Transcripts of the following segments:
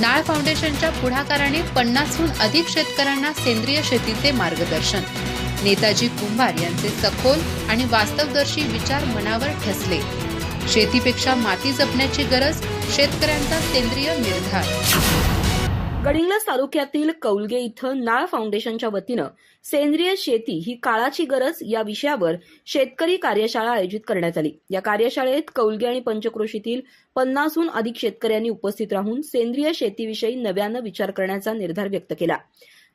नाळ फाउंडेशनच्या पुढाकाराने पन्नासहून अधिक शेतकऱ्यांना सेंद्रिय शेतीचे मार्गदर्शन. नेताजी कुंभार यांचे सखोल आणि वास्तवदर्शी विचार मनावर ठसले. शेतीपेक्षा माती जपण्याची गरज शेतकऱ्यांचा सेंद्रिय निर्धार. गडिंग्लज तालुक्यातील कौलगे इथं नाळ फाउंडेशनच्या वतीनं सेंद्रिय शेती ही काळाची गरज या विषयावर शेतकरी कार्यशाळा आयोजित करण्यात आली. या कार्यशाळेत कौलगे आणि पंचक्रोशीतील पन्नासहून अधिक शेतकऱ्यांनी उपस्थित राहून सेंद्रिय शेतीविषयी नव्यानं विचार करण्याचा निर्धार व्यक्त केला.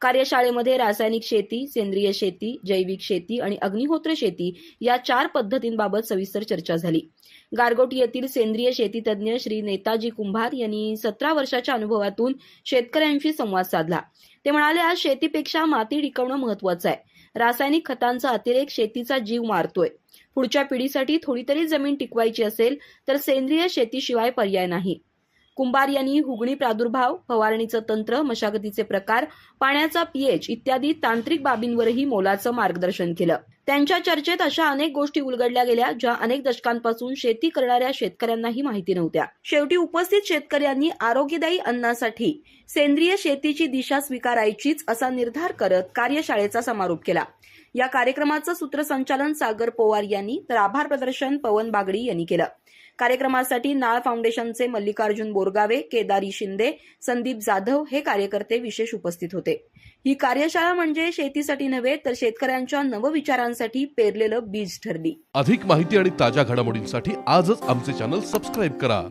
कार्यशाळेमध्ये रासायनिक शेती सेंद्रिय शेती जैविक शेती आणि अग्निहोत्र शेती या चार पद्धतींबाबत सविस्तर चर्चा झाली. गारगोटी येथील सेंद्रिय शेती तज्ज्ञ श्री नेताजी कुंभार यांनी सतरा वर्षाच्या अनुभवातून शेतकऱ्यांशी संवाद साधला. ते म्हणाले आज शेतीपेक्षा माती टिकवणं महत्वाचं आहे. रासायनिक खतांचा अतिरेक शेतीचा जीव मारतोय. पुढच्या पिढीसाठी थोडी तरी जमीन टिकवायची असेल तर सेंद्रिय शेतीशिवाय पर्याय नाही. कुंभार यांनी हुगणी प्रादुर्भाव फवारणीचं तंत्र मशागतीचे प्रकार पाण्याचा पीएच इत्यादी तांत्रिक बाबींवरही मोलाचं मार्गदर्शन केलं. त्यांच्या चर्चेत अशा अनेक गोष्टी उलगडल्या गेल्या ज्या अनेक दशकांपासून शेती करणाऱ्या शेतकऱ्यांनाही माहिती नव्हत्या. शेवटी उपस्थित शेतकऱ्यांनी आरोग्यदायी अन्नासाठी सेंद्रिय शेतीची दिशा स्वीकारायचीच असा निर्धार करत कार्यशाळेचा समारोप केला. या कार्यक्रमाचं सूत्रसंचालन सागर पोवार यांनी तर आभार प्रदर्शन पवन बागडी यांनी केलं. कार्यक्रमासाठी नाळ फाउंडेशनचे मल्लिकार्जुन बोरगावे केदारी शिंदे संदीप जाधव हे कार्यकर्ते विशेष उपस्थित होते. ही कार्यशाळा म्हणजे शेतीसाठी नव्हे तर शेतकऱ्यांच्या नवविचारांसाठी पेरलेलं बीज ठरली. अधिक माहिती आणि ताज्या घडामोडींसाठी आजच आमचे चॅनल सबस्क्राईब करा.